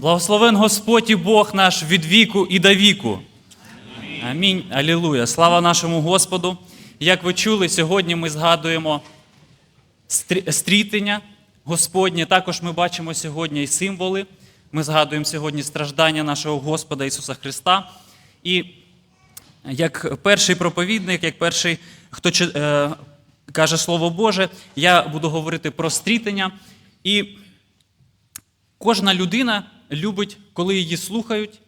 Благословен Господь і Бог наш від віку і до віку. Амінь. Алілуя. Слава нашому Господу. Як ви чули, сьогодні ми згадуємо стрі- стрітення Господнє. Також ми бачимо сьогодні і символи. Ми згадуємо сьогодні страждання нашого Господа Ісуса Христа. І як перший проповідник, як перший, хто е, каже Слово Боже, я буду говорити про стрітення. І кожна людина любить, коли її слухають,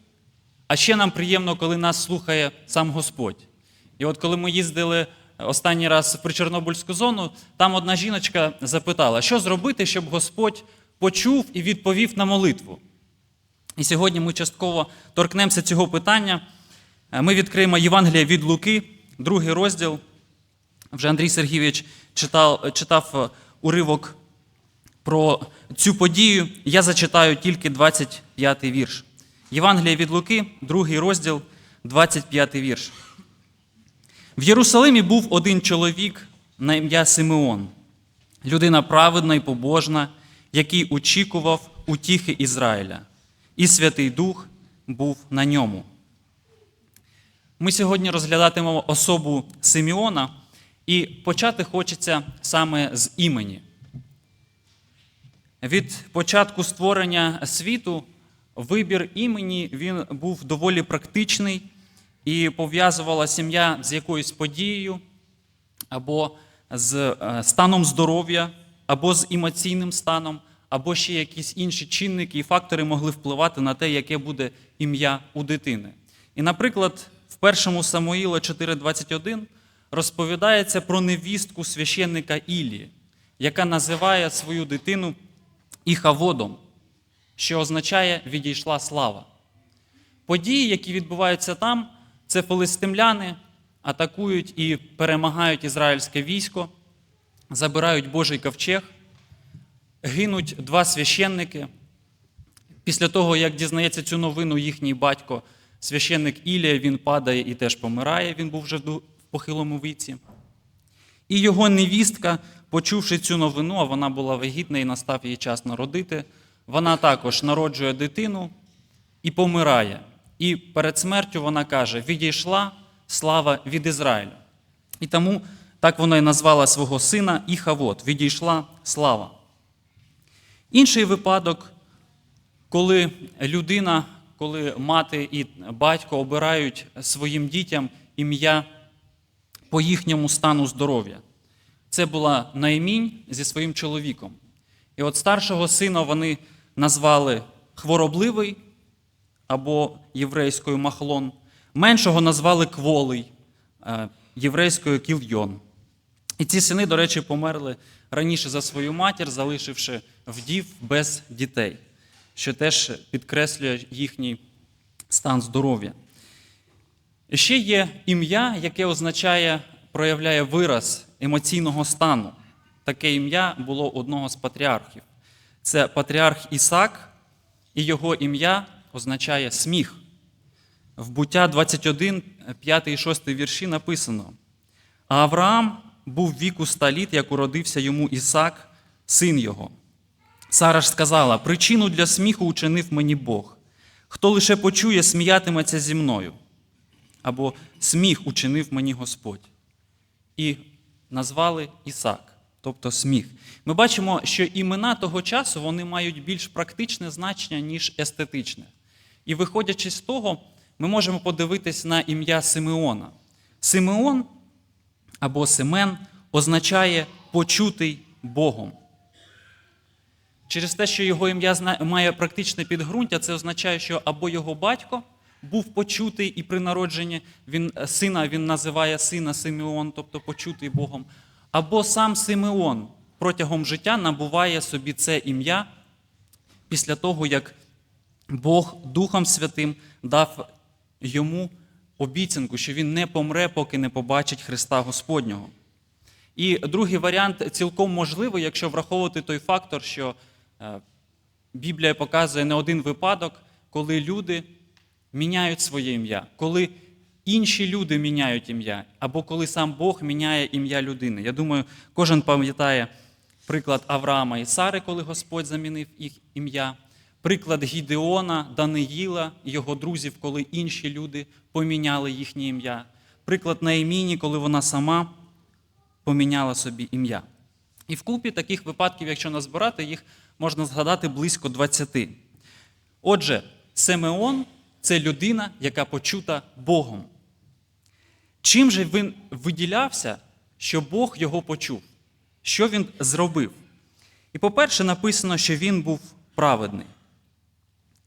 а ще нам приємно, коли нас слухає сам Господь. І от коли ми їздили останній раз в Причорнобильську зону, там одна жіночка запитала, що зробити, щоб Господь почув і відповів на молитву. І сьогодні ми частково торкнемося цього питання. Е, Ми відкриємо Євангелія від Луки, другий розділ. Вже Андрій Сергійович читав, читав е, уривок про цю подію. Я зачитаю тільки 25 вірш. Євангелія від Луки, другий розділ, 25 вірш. В Єрусалимі був один чоловік на ім'я Симеон, людина праведна і побожна, який очікував утіхи Ізраїля, і Святий Дух був на ньому. Ми сьогодні розглядатимемо особу Симеона, і почати хочеться саме з імені. Від початку створення світу вибір імені він був доволі практичний і пов'язувала сім'я з якоюсь подією, або з е, станом здоров'я, або з емоційним станом, або ще якісь інші чинники і фактори могли впливати на те, яке буде ім'я у дитини. І, наприклад, в 1 Самуїла 4,21 розповідається про невістку священника Ілії, яка називає свою дитину Іхаводом, що означає відійшла слава. Події, які відбуваються там, це филистимляни атакують і перемагають ізраїльське військо, забирають Божий ковчег, гинуть два священники. Після того, як дізнається цю новину їхній батько, священник Ілія, він падає і теж помирає, він був вже в похилому віці. І його невістка, почувши цю новину, а вона була вагітна і настав їй час народити, вона також народжує дитину і помирає. І перед смертю вона каже: відійшла слава від Ізраїля. І тому так вона і назвала свого сина Іхавод, відійшла слава. Інший випадок, коли людина, коли мати і батько обирають своїм дітям ім'я по їхньому стану здоров'я. Це була Наїмінь зі своїм чоловіком. І от старшого сина вони назвали хворобливий або єврейською махлон, меншого назвали кволий, е, єврейською кільйон. І ці сини, до речі, померли раніше за свою матір, залишивши вдів без дітей, що теж підкреслює їхній стан здоров'я. Ще є ім'я, яке означає, проявляє вираз емоційного стану. Таке ім'я було одного з патріархів. Це патріарх Ісак, і його ім'я означає сміх. В буття 21, 5 і 6 вірші написано: А Авраам був віку ста літ, як уродився йому Ісак, син його. Сара ж сказала: причину для сміху учинив мені Бог. Хто лише почує, сміятиметься зі мною. Або сміх учинив мені Господь. І назвали Ісак, тобто сміх. Ми бачимо, що імена того часу вони мають більш практичне значення, ніж естетичне. І виходячи з того, ми можемо подивитись на ім'я Симеона. Симеон або Семен означає почутий Богом. Через те, що його ім'я має практичне підґрунтя, це означає, що або його батько був почутий і при народженні він, е, сина він називає сина Симеон, тобто почутий Богом, або сам Симеон протягом життя набуває собі це ім'я після того, як Бог Духом Святим дав йому обіцянку, що він не помре, поки не побачить Христа Господнього. І другий варіант цілком можливий, якщо враховувати той фактор, що е, Біблія показує не один випадок, коли люди міняють своє ім'я, коли інші люди міняють ім'я, або коли сам Бог міняє ім'я людини. Я думаю, кожен пам'ятає приклад Авраама і Сари, коли Господь замінив їх ім'я. приклад Гідеона, Даниїла, і його друзів, коли інші люди поміняли їхнє ім'я, приклад Наєміні, коли вона сама поміняла собі ім'я. І вкупі таких випадків, якщо назбирати, їх можна згадати близько 20. Отже, Симеон це людина, яка почута Богом. Чим же він виділявся, що Бог його почув? Що він зробив? І, по-перше, написано, що він був праведний.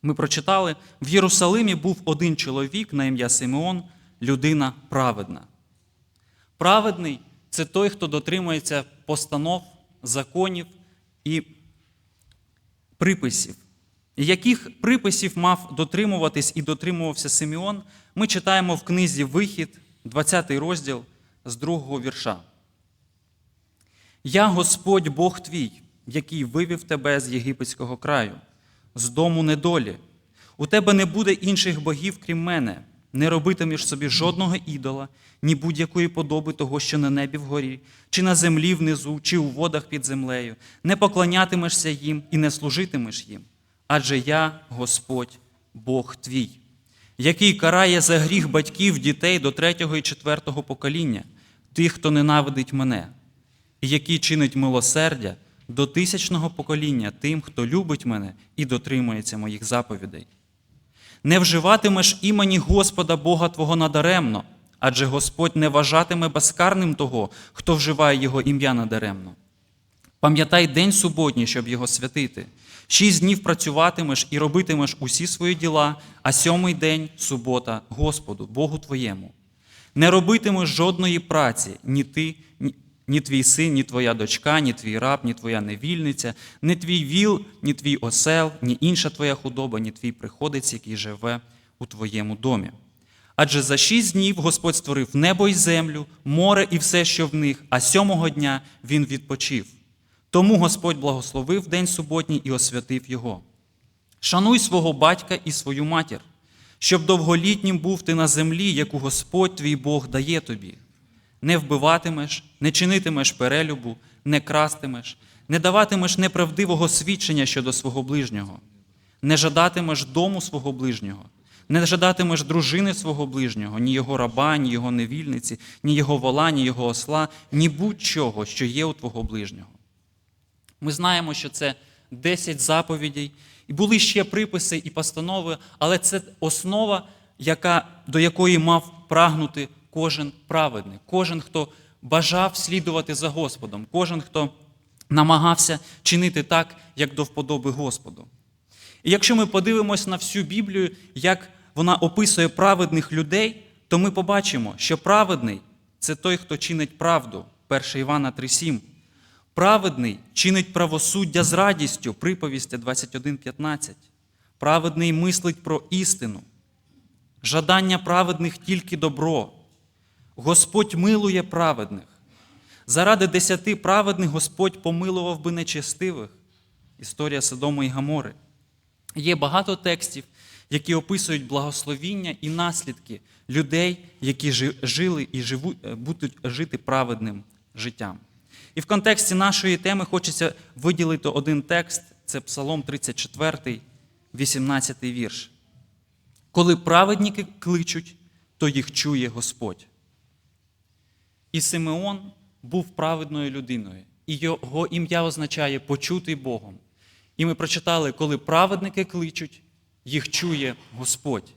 Ми прочитали, в Єрусалимі був один чоловік на ім'я Симеон, людина праведна. Праведний це той, хто дотримується постанов, законів і приписів. Яких приписів мав дотримуватись і дотримувався Симеон, ми читаємо в книзі Вихід, 20 розділ з другого вірша. Я Господь Бог твій, який вивів тебе з єгипетського краю, з дому недолі. У тебе не буде інших богів, крім мене. Не робитимеш собі жодного ідола, ні будь-якої подоби того, що на небі вгорі, чи на землі внизу, чи у водах під землею. Не поклонятимешся їм і не служитимеш їм. Адже я Господь, Бог твій, який карає за гріх батьків дітей до третього і четвертого покоління, тих, хто ненавидить мене, і який чинить милосердя до тисячного покоління тим, хто любить мене і дотримується моїх заповідей. Не вживатимеш імені Господа Бога Твого надаремно, адже Господь не вважатиме безкарним того, хто вживає Його ім'я надаремно. Пам'ятай день суботній, щоб його святити. Шість днів працюватимеш і робитимеш усі свої діла, а сьомий день субота Господу, Богу твоєму. Не робитимеш жодної праці, ні ти, ні, ні твій син, ні твоя дочка, ні твій раб, ні твоя невільниця, ні твій віл, ні твій осел, ні інша твоя худоба, ні твій приходець, який живе у твоєму домі. Адже за шість днів Господь створив небо й землю, море і все, що в них, а сьомого дня він відпочив. Тому Господь благословив день суботній і освятив його. Шануй свого батька і свою матір, щоб довголітнім був ти на землі, яку Господь твій Бог дає тобі. Не вбиватимеш, не чинитимеш перелюбу, не крастимеш, не даватимеш неправдивого свідчення щодо свого ближнього, не жадатимеш дому свого ближнього, не жадатимеш дружини свого ближнього, ні його раба, ні його невільниці, ні його вола, ні його осла, ні будь-чого, що є у твого ближнього. Ми знаємо, що це 10 заповідей, і були ще приписи і постанови, але це основа, яка, до якої мав прагнути кожен праведник, кожен, хто бажав слідувати за Господом, кожен, хто намагався чинити так, як до вподоби Господу. І якщо ми подивимось на всю Біблію, як вона описує праведних людей, то ми побачимо, що праведний це той, хто чинить правду. 1 Івана 3,7. Праведний чинить правосуддя з радістю, приповісти 21.15. Праведний мислить про істину. Жадання праведних тільки добро. Господь милує праведних. Заради десяти праведних Господь помилував би нечестивих. Історія Содому і Гамори. Є багато текстів, які описують благословіння і наслідки людей, які жили і живуть, будуть жити праведним життям. І в контексті нашої теми хочеться виділити один текст це Псалом 34, 18 вірш. Коли праведники кличуть, то їх чує Господь. І Симеон був праведною людиною, і його ім'я означає почутий Богом. І ми прочитали, коли праведники кличуть, їх чує Господь.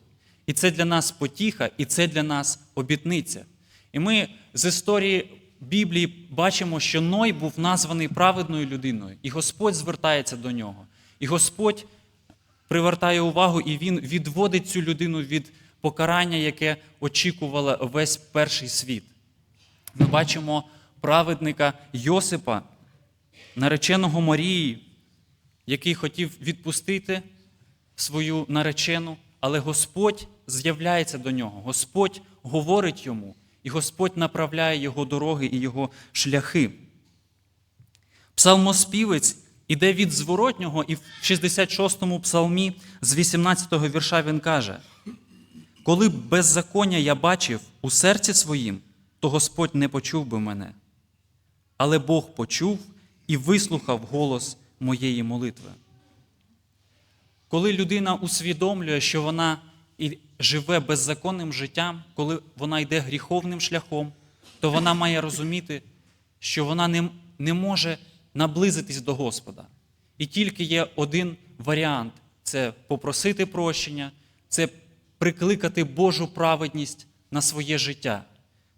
І це для нас потіха, і це для нас обітниця. І ми з історії Біблії бачимо, що Ной був названий праведною людиною, і Господь звертається до нього. І Господь привертає увагу, і Він відводить цю людину від покарання, яке очікувало весь перший світ. Ми бачимо праведника Йосипа, нареченого Марії, який хотів відпустити свою наречену, але Господь з'являється до нього, Господь говорить йому. І Господь направляє його дороги і його шляхи. Псалмоспівець іде від зворотнього, і в 66-му псалмі з 18-го вірша він каже: Коли б беззаконня я бачив у серці своїм, то Господь не почув би мене. Але Бог почув і вислухав голос моєї молитви. Коли людина усвідомлює, що вона живе беззаконним життям, коли вона йде гріховним шляхом, то вона має розуміти, що вона не, не може наблизитись до Господа. І тільки є один варіант це попросити прощення, це прикликати Божу праведність на своє життя.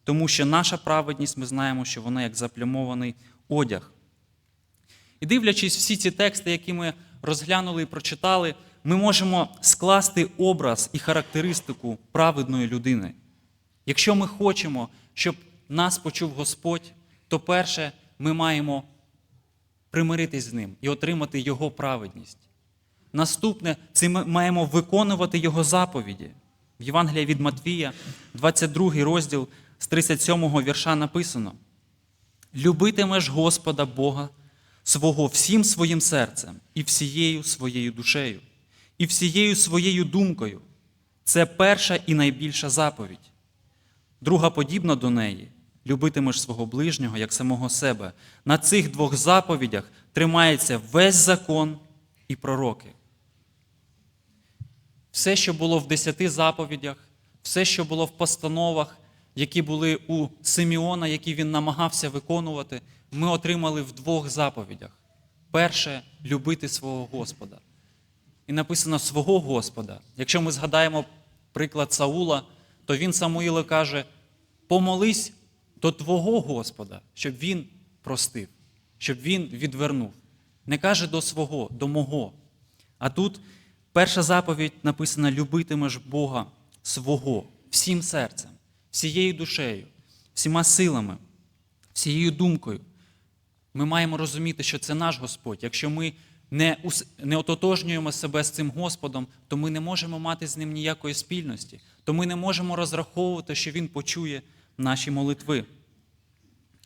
Тому що наша праведність, ми знаємо, що вона як заплямований одяг. І дивлячись всі ці тексти, які ми розглянули і прочитали, ми можемо скласти образ і характеристику праведної людини. Якщо ми хочемо, щоб нас почув Господь, то перше ми маємо примиритись з ним і отримати Його праведність. Наступне це ми маємо виконувати Його заповіді. В Євангелії від Матвія, 22 розділ з 37 вірша написано: Любитимеш Господа Бога свого всім своїм серцем і всією своєю душею, і всією своєю думкою. Це перша і найбільша заповідь. Друга подібна до неї любитимеш свого ближнього як самого себе. На цих двох заповідях тримається весь закон і пророки. Все, що було в десяти заповідях, все, що було в постановах, які були у Симеона, які він намагався виконувати, ми отримали в двох заповідях. Перше любити свого Господа. І написано свого Господа. Якщо ми згадаємо приклад Саула, то він Самуїлу каже: помолись до Твого Господа, щоб він простив, щоб він відвернув. Не каже до свого, до мого. А тут перша заповідь написана: любитимеш Бога свого всім серцем, всією душею, всіма силами, всією думкою. Ми маємо розуміти, що це наш Господь. Якщо ми не, не ототожнюємо себе з цим Господом, то ми не можемо мати з ним ніякої спільності, то ми не можемо розраховувати, що Він почує наші молитви.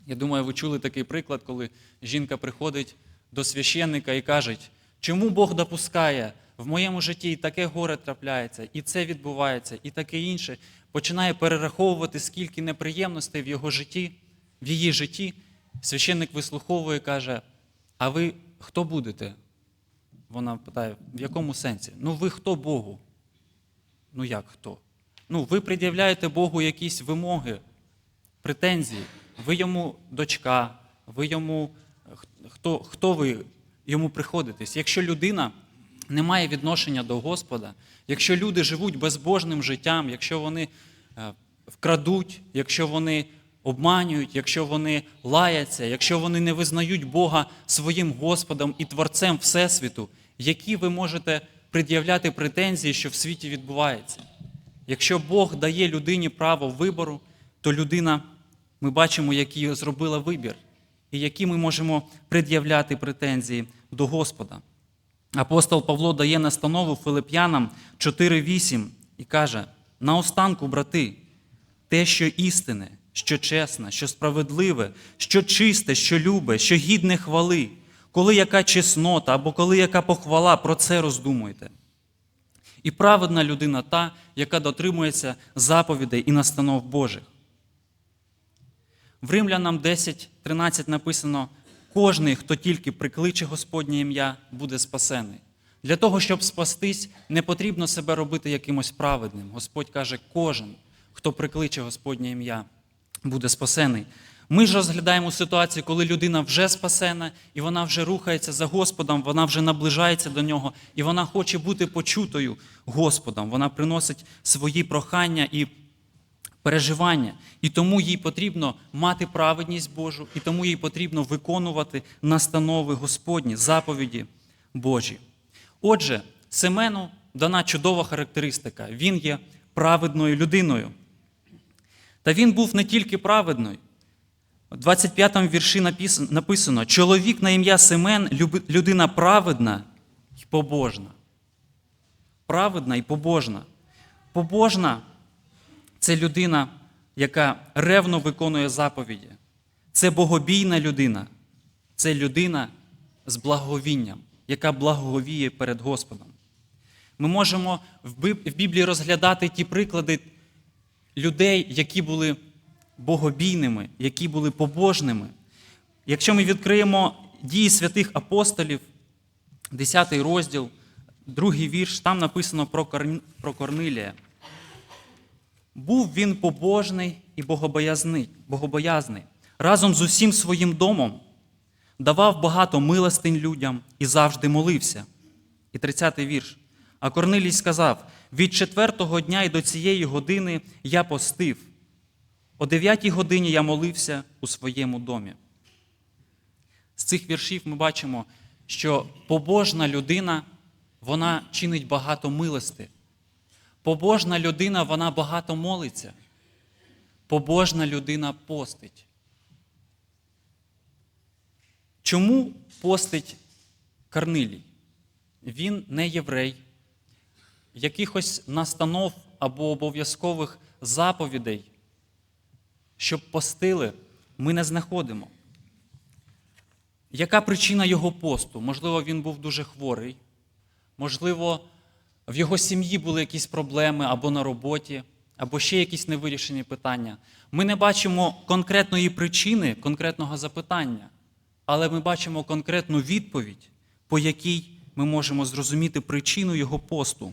Я думаю, ви чули такий приклад, коли жінка приходить до священника і каже, чому Бог допускає в моєму житті і таке горе трапляється, і це відбувається, і таке інше. Починає перераховувати, скільки неприємностей в його житті, в її житті. Священник вислуховує і каже: А ви хто будете? Вона питає, в якому сенсі? Ну, ви хто Богу? Ну як хто? Ну, ви пред'являєте Богу якісь вимоги, претензії. Ви йому дочка, ви йому хто, хто ви йому приходитесь? Якщо людина не має відношення до Господа, якщо люди живуть безбожним життям, якщо вони е, вкрадуть, якщо вони обманюють, якщо вони лаяться, якщо вони не визнають Бога своїм Господом і Творцем Всесвіту, які ви можете пред'являти претензії, що в світі відбувається? Якщо Бог дає людині право вибору, то людина, ми бачимо, який зробила вибір, і які ми можемо пред'являти претензії до Господа. Апостол Павло дає настанову Филип'янам 4.8 і каже: наостанку, брати, те, що істине, що чесне, що справедливе, що чисте, що любе, що гідне хвали, коли яка чеснота або коли яка похвала, про це роздумуйте. І праведна людина та, яка дотримується заповідей і настанов Божих. В Римлянам 10.13 написано: кожний, хто тільки прикличе Господнє ім'я, буде спасений. Для того, щоб спастись, не потрібно себе робити якимось праведним. Господь каже, кожен, хто прикличе Господнє ім'я, буде спасений. Ми ж розглядаємо ситуацію, коли людина вже спасена, і вона вже рухається за Господом, вона вже наближається до нього, і вона хоче бути почутою Господом. Вона приносить свої прохання і переживання. І тому їй потрібно мати праведність Божу, і тому їй потрібно виконувати настанови Господні, заповіді Божі. Отже, Семену дана чудова характеристика. Він є праведною людиною. Та він був не тільки праведною. У 25 му вірші написано- чоловік на ім'я Семен людина праведна і побожна. Праведна і побожна. Побожна це людина, яка ревно виконує заповіді. Це богобійна людина. Це людина з благовінням, яка благовіє перед Господом. Ми можемо в Біблії розглядати ті приклади людей, які були богобійними, які були побожними. Якщо ми відкриємо дії святих апостолів, 10 розділ, другий вірш, там написано про, Корнилія. Був він побожний і богобоязний, богобоязний. Разом з усім своїм домом давав багато милостинь людям і завжди молився. І 30-й вірш. А Корнилій сказав: від четвертого дня і до цієї години я постив. О дев'ятій годині я молився у своєму домі. З цих віршів ми бачимо, що побожна людина вона чинить багато милости. Побожна людина вона багато молиться. Побожна людина постить. Чому постить Корнилій? Він не єврей. Якихось настанов або обов'язкових заповідей, щоб постили, ми не знаходимо. Яка причина його посту? Можливо, він був дуже хворий, можливо, в його сім'ї були якісь проблеми або на роботі, або ще якісь невирішені питання. Ми не бачимо конкретної причини, конкретного запитання, але ми бачимо конкретну відповідь, по якій ми можемо зрозуміти причину його посту.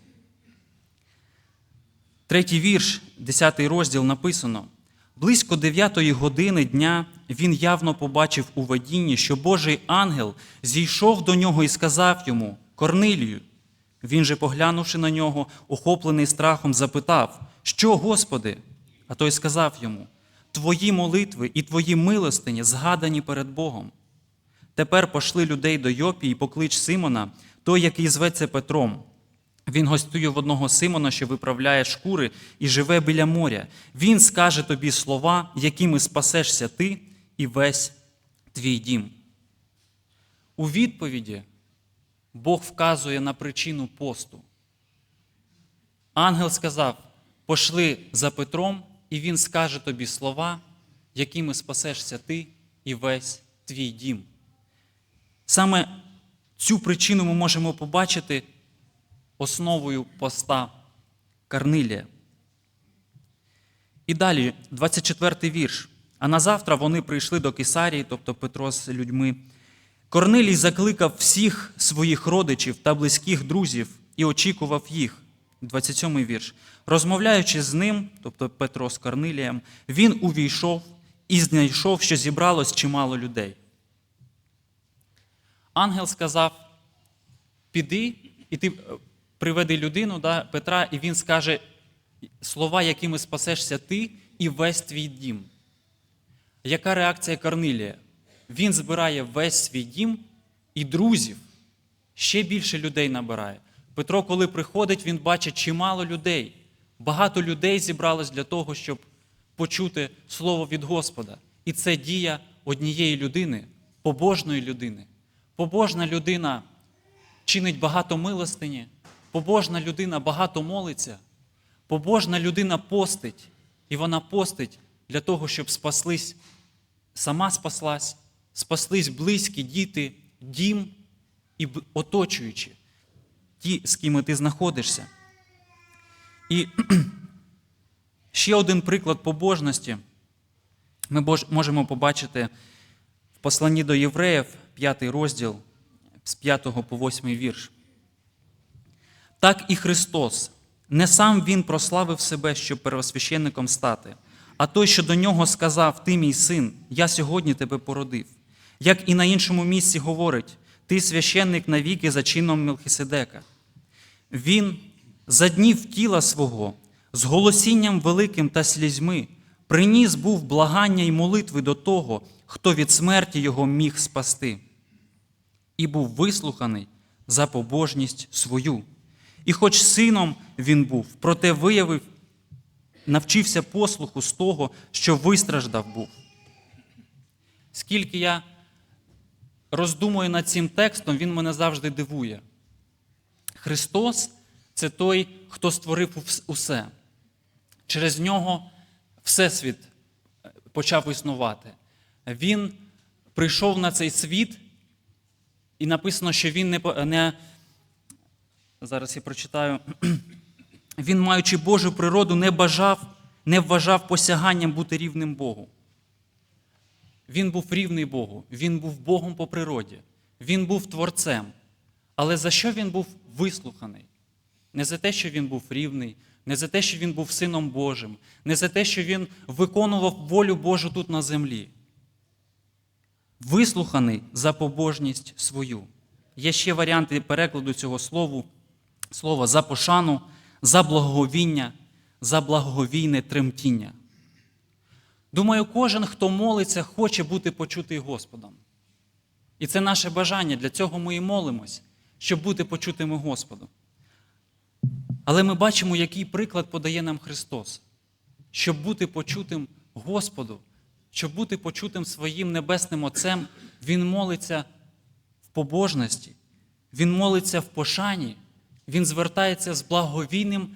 Третій вірш, 10 розділ написано: близько 9 години дня він явно побачив у видінні, що Божий ангел зійшов до нього і сказав йому: Корнилію. Він же, поглянувши на нього, охоплений страхом, запитав: Що, Господи? А той сказав йому: Твої молитви і твої милостині згадані перед Богом. Тепер пошли людей до Йопі і поклич Симона, той, який зветься Петром. Він гостює в одного Симона, що виправляє шкури і живе біля моря. Він скаже тобі слова, якими спасешся ти і весь твій дім. У відповіді Бог вказує на причину посту. Ангел сказав: пошли за Петром, і він скаже тобі слова, якими спасешся ти і весь твій дім. Саме цю причину ми можемо побачити основою поста Карнилія. І далі, 24 вірш. А на завтра вони прийшли до Кесарії, тобто Петро з людьми. Корнилій закликав всіх своїх родичів та близьких друзів і очікував їх. 27 вірш. Розмовляючи з ним, тобто Петро з Корнилієм, він увійшов і знайшов, що зібралось чимало людей. Ангел сказав: піди, і ти приведи людину, да, Петра, і він скаже слова, якими спасешся ти і весь твій дім. Яка реакція Корнилія? Він збирає весь свій дім і друзів, ще більше людей набирає. Петро, коли приходить, він бачить чимало людей. Багато людей зібралось для того, щоб почути слово від Господа. І це дія однієї людини, побожної людини. Побожна людина чинить багато милостині, побожна людина багато молиться, побожна людина постить, і вона постить для того, щоб спаслись, сама спаслась, спаслись близькі діти, дім і оточуючі, ті, з ким ти знаходишся. І ще один приклад побожності ми можемо побачити в посланні до євреїв, 5 розділ з 5 по 8 вірш. Так і Христос, не сам Він прославив себе, щоб первосвященником стати, а той, що до нього сказав: Ти, мій син, я сьогодні тебе породив. Як і на іншому місці говорить, ти священник навіки за чином Мелхиседека. Він за днів тіла свого, з голосінням великим та слізьми, приніс був благання й молитви до того, хто від смерті його міг спасти, і був вислуханий за побожність свою. І хоч сином він був, проте виявив, навчився послуху з того, що вистраждав був. Скільки я роздумую над цим текстом, він мене завжди дивує. Христос це той, хто створив усе. Через нього Всесвіт почав існувати. Він прийшов на цей світ, і написано, що він не, не зараз я прочитаю, він, маючи Божу природу, не бажав, не вважав посяганням бути рівним Богу. Він був рівний Богу, він був Богом по природі, він був творцем. Але за що він був вислуханий. Не за те, що він був рівний, не за те, що він був сином Божим, не за те, що він виконував волю Божу тут на землі. Вислуханий за побожність свою. Є ще варіанти перекладу цього слову, слова за пошану, за благоговіння, за благоговійне тремтіння. Думаю, кожен, хто молиться, хоче бути почутий Господом. І це наше бажання, для цього ми і молимось, щоб бути почутими Господом. Але ми бачимо, який приклад подає нам Христос. Щоб бути почутим Господу, щоб бути почутим своїм небесним Отцем, Він молиться в побожності, Він молиться в пошані, Він звертається з благовійним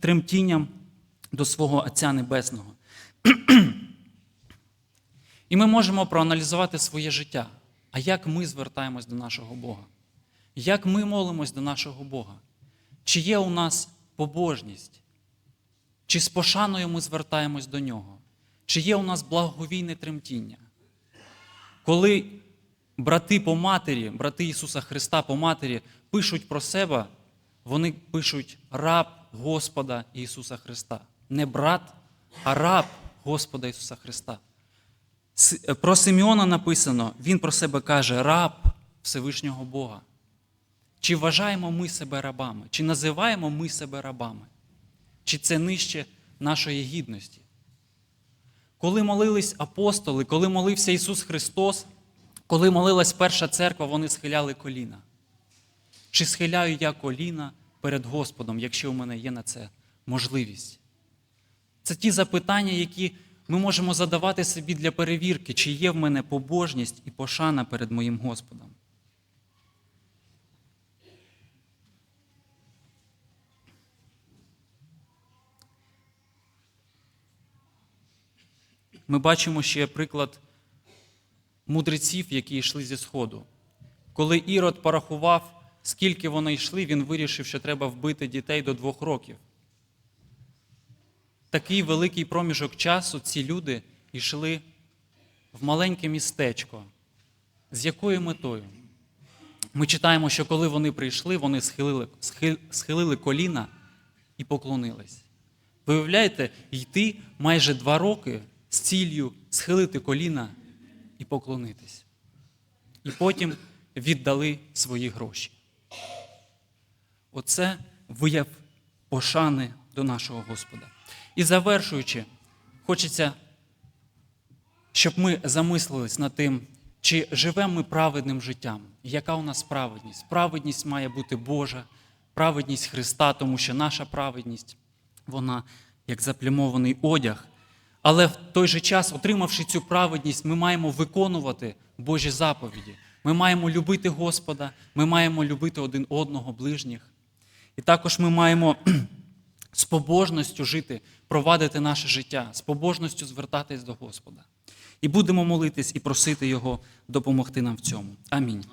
тремтінням до свого Отця Небесного. І ми можемо проаналізувати своє життя. А як ми звертаємось до нашого Бога? Як ми молимось до нашого Бога? Чи є у нас побожність? Чи з пошаною ми звертаємось до Нього? Чи є у нас благовійне тремтіння? Коли брати по матері, брати Ісуса Христа по матері пишуть про себе, вони пишуть раб Господа Ісуса Христа. Не брат, а раб Господа Ісуса Христа. Про Симеона написано, він про себе каже раб Всевишнього Бога. Чи вважаємо ми себе рабами? Чи називаємо ми себе рабами? Чи це нижче нашої гідності? Коли молились апостоли, коли молився Ісус Христос, коли молилась перша церква, вони схиляли коліна. Чи схиляю я коліна перед Господом, якщо у мене є на це можливість? Це ті запитання, які ми можемо задавати собі для перевірки, чи є в мене побожність і пошана перед моїм Господом. Ми бачимо ще приклад мудреців, які йшли зі Сходу. Коли Ірод порахував, скільки вони йшли, він вирішив, що треба вбити дітей до двох років. Такий великий проміжок часу ці люди йшли в маленьке містечко. З якою метою? Ми читаємо, що коли вони прийшли, вони схилили, схилили коліна і поклонились. Ви уявляєте, йти майже два роки з ціллю схилити коліна і поклонитись. І потім віддали свої гроші. Оце вияв пошани до нашого Господа. І завершуючи, хочеться, щоб ми замислились над тим, чи живемо ми праведним життям, яка у нас праведність. Праведність має бути Божа, праведність Христа, тому що наша праведність, вона як заплямований одяг. Але в той же час, отримавши цю праведність, ми маємо виконувати Божі заповіді. Ми маємо любити Господа, ми маємо любити один одного, ближніх. І також ми маємо з побожністю жити, провадити наше життя, з побожністю звертатись до Господа. І будемо молитись і просити Його допомогти нам в цьому. Амінь.